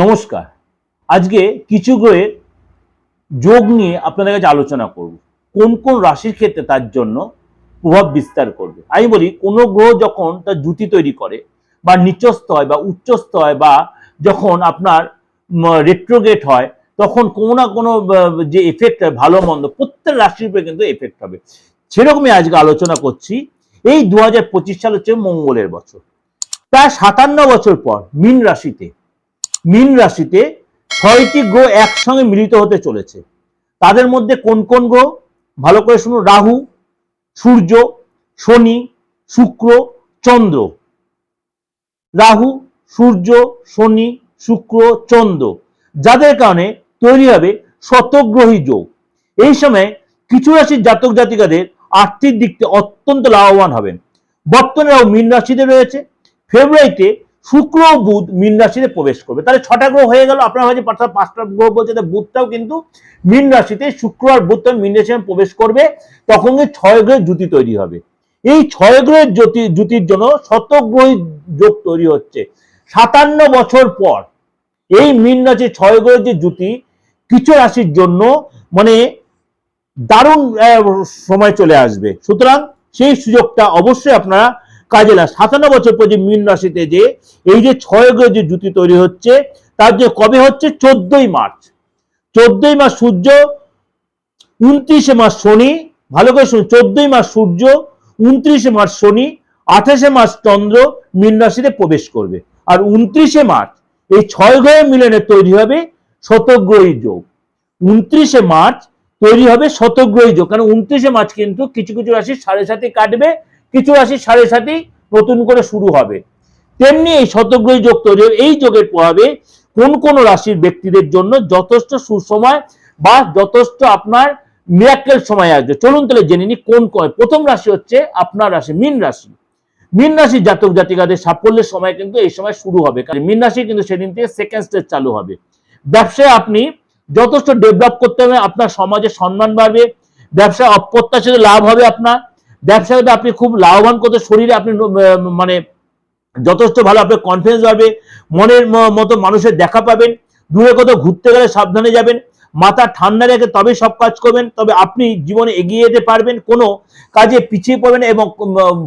নমস্কার। আজকে কিছু গ্রহের যোগ নিয়ে আপনাদের কাছে আলোচনা করব। কোন কোন রাশির ক্ষেত্রে তার জন্য প্রভাব বিস্তার করবে? আমি বলি, কোনো গ্রহ যখন তার জুতি তৈরি করে বা নিচস্থ হয় বা উচ্চস্থ হয় বা যখন আপনার রেট্রোগেট হয়, তখন কোনো না কোনো যে এফেক্ট হয়, ভালো মন্দ, প্রত্যেক রাশির উপরে কিন্তু এফেক্ট হবে। সেরকমই আজকে আলোচনা করছি। এই দু হাজার পঁচিশ সাল হচ্ছে মঙ্গলের বছর। প্রায় সাতান্ন বছর পর মিন রাশিতে মীন রাশিতে ছয়টি গ্রহ একসঙ্গে মিলিত হতে চলেছে। তাদের মধ্যে কোন কোন গ্রহ? ভালো করে শুনুন, রাহু, সূর্য, শনি, শুক্র, চন্দ্র। রাহু, সূর্য, শনি, শুক্র, চন্দ্র, যাদের কারণে তৈরি হবে শতগ্রহী যোগ। এই সময় কিছু রাশির জাতক জাতিকাদের আর্থিক দিক থেকে অত্যন্ত লাভবান হবেন। বর্তমানে রাহু মীন রাশিতে রয়েছে। ফেব্রুয়ারিতে শুক্র বুধ মীন রাশিতে প্রবেশ করবে। তাহলে ছটা গ্রহ হয়ে গেল, আপনার ভাবছে পাঁচটা পাঁচটা গ্রহ বলছে বুধটাও কিন্তু মীন রাশিতে শুক্র আর বুধ তখন মীন রাশিতে প্রবেশ করবে, তখন ছয় গ্রহের জুতি তৈরি হবে। এই ছয় গ্রহের জ্যোতি জুতির জন্য শতগ্রহী যোগ তৈরি হচ্ছে। সাতান্ন বছর পর এই মীন রাশি ছয় গ্রহের যে জুতি কিছু রাশির জন্য মানে দারুণ সময় চলে আসবে। সুতরাং সেই সুযোগটা অবশ্যই আপনারা কাজে লাগ সাতান্ন বছর পর যে মীন রাশিতে যে এই যে ছয় গ্রহ যে জুতি তৈরি হচ্ছে, তার যে কবে হচ্ছে? চোদ্দই মার্চ। চোদ্দই মাস সূর্য, উনত্রিশে মাস শনি, ভালো করে শুনুন, চোদ্দই মাস সূর্য, উনত্রিশে মাস শনি, আঠাশে মাস চন্দ্র মীন রাশিতে প্রবেশ করবে। আর উনত্রিশে মার্চ, এই ছয় গ্রহের মিলনে তৈরি হবে শতগ্রহী যোগ। উনত্রিশে মার্চ তৈরি হবে শতগ্রহী যোগ। কারণ উনত্রিশে মার্চ কিন্তু কিছু কিছু রাশি সাড়ে সাথে কাটবে কিছু রাশি সাড়ে সাথেই নতুন করে শুরু হবে। তেমনি এই শতগ্রহী যোগ তৈরি এই যোগের প্রভাবে কোন কোন রাশির ব্যক্তিদের জন্য যথেষ্ট সুসময় বা যথেষ্ট আপনার মিরাক্কেল সময় আসবে। চলুন তাহলে জেনে কোন কোন প্রথম রাশি হচ্ছে আপনার রাশি, মীন রাশি। মীন রাশির জাতক জাতিকাদের সাফল্যের সময় কিন্তু এই সময় শুরু হবে। কারণ মীন রাশি কিন্তু সেদিন থেকে সেকেন্ড স্টেজ চালু হবে। ব্যবসায় আপনি যথেষ্ট ডেভেলপ করতে হবে, আপনার সমাজে সম্মান বাড়বে, ব্যবসায় অপ্রত্যাশিত লাভ হবে আপনার। ব্যবসায় আপনি খুব লাভবান করতে শরীরে আপনি মানে যথেষ্ট ভালো আপনার কনফিডেন্স বাড়বে, মনের মতো মানুষের দেখা পাবেন, দূরে কোথাও ঘুরতে গেলে সাবধানে যাবেন, মাথা ঠান্ডা রেখে তবে সব কাজ করবেন, তবে আপনি জীবনে এগিয়ে যেতে পারবেন, কোনো কাজে পিছিয়ে পড়বেন এবং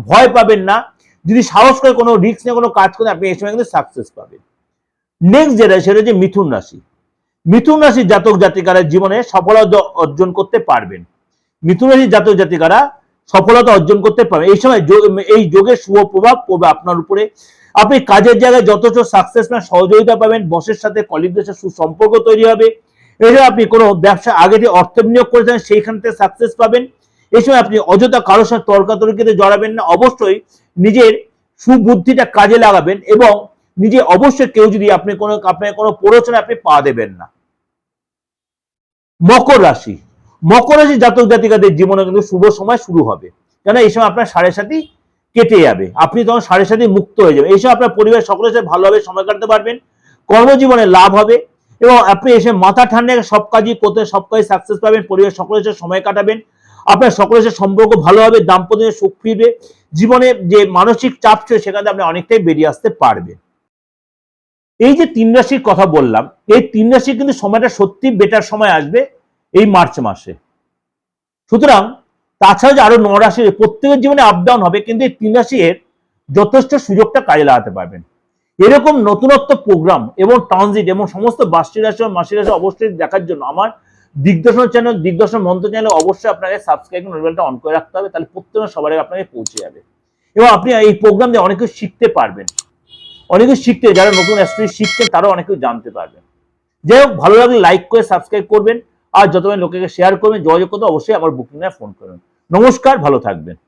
ভয় পাবেন না, যদি সাহস করে কোনো রিস্ক নিয়ে কোনো কাজ করেন, আপনি এই সময় কিন্তু সাকসেস পাবেন। নেক্সট যেটা সেটা হচ্ছে মিথুন রাশি, মিথুন রাশির জাতক জাতিকারা জীবনে সফলতা অর্জন করতে পারবেন। মিথুন রাশির জাতক জাতিকারা সফলতা অর্জন করতে পারবেন এই সময় এই যোগের শুভ প্রভাব পড়বে আপনার উপরে। আপনি কাজের জায়গায় যথেষ্ট সাকসেস না সহযোগিতা পাবেন। বসের সাথে কলিগদের সাথে সুসম্পর্ক তৈরি হবে। এছাড়া আপনি কোনো ব্যবসা আগে যে অর্থ বিনিয়োগ করেছেন, সেইখান থেকে সাকসেস পাবেন। এই সময় আপনি অযথা কারোর সাথে তর্কাতর্কিতে জড়াবেন না। অবশ্যই নিজের সুবুদ্ধিটা কাজে লাগাবেন এবং নিজে অবশ্যই কেউ যদি আপনি কোনো আপনার কোনো প্ররোচনা আপনি পা দেবেন না। মকর রাশি। মকর রাশি জাতক জাতিকাদের জীবনে কিন্তু শুভ সময় শুরু হবে। কেন এই সময় আপনার সাড়ে সাথে কেটে যাবে। আপনি তখন সাড়ে সাথে মুক্ত হয়ে যাবেন। এই সময় আপনার পরিবার সকলের সাথে ভালোভাবে সময় কাটাতে পারবেন, কর্মজীবনে লাভ হবে এবং আপনি এসে মাথা ঠান্ডা সব কাজই করতে, সব কাজে সাকসেস পাবেন পরিবার সকলের সাথে সময় কাটাবেন, আপনার সকলের সাথে সম্পর্ক ভালো হবে, দাম্পত্য সুখ ফিরবে, জীবনে যে মানসিক চাপ ছিল সেখানে আপনি অনেকটাই বেরিয়ে আসতে পারবেন। এই যে তিন রাশির কথা বললাম, এই তিন রাশির কিন্তু সময়টা সত্যি বেটার সময় আসবে। এই মার্চ মাসে। সুতরাং তাছাড়া যে আরও ন রাশির প্রত্যেকের জীবনে আপ ডাউন হবে, কিন্তু এই তিন রাশির যথেষ্ট সুযোগটা কাজে লাগাতে পারবেন। এরকম নতুনত্ব প্রোগ্রাম এবং ট্রানজিট এবং সমস্ত বার্ষিক রাশি এবং মাসিক রাশি অবশ্যই দেখার জন্য আমার দিগদর্শন চ্যানেল দিগদর্শন মন্ত্র চ্যানেল অবশ্যই আপনাকে সাবস্ক্রাইব নোটিফিকেশনটা অন করে রাখতে হবে, তাহলে প্রত্যেক সবার আপনাকে পৌঁছে যাবে। এবং আপনি এই প্রোগ্রাম দিয়ে অনেক কিছু শিখতে পারবেন। অনেক শিখতে, যারা নতুন অ্যাস্ট্রোলজি শিখছেন, তারাও অনেক জানতে পারবেন। যাই হোক, ভালো লাগলে লাইক করে সাবস্ক্রাইব করবেন। আর যতবার লোকেকে শেয়ার করবেন, যোগাযোগ করতে অবশ্যই আমার বুকিং ফোন করবেন। নমস্কার, ভালো থাকবেন।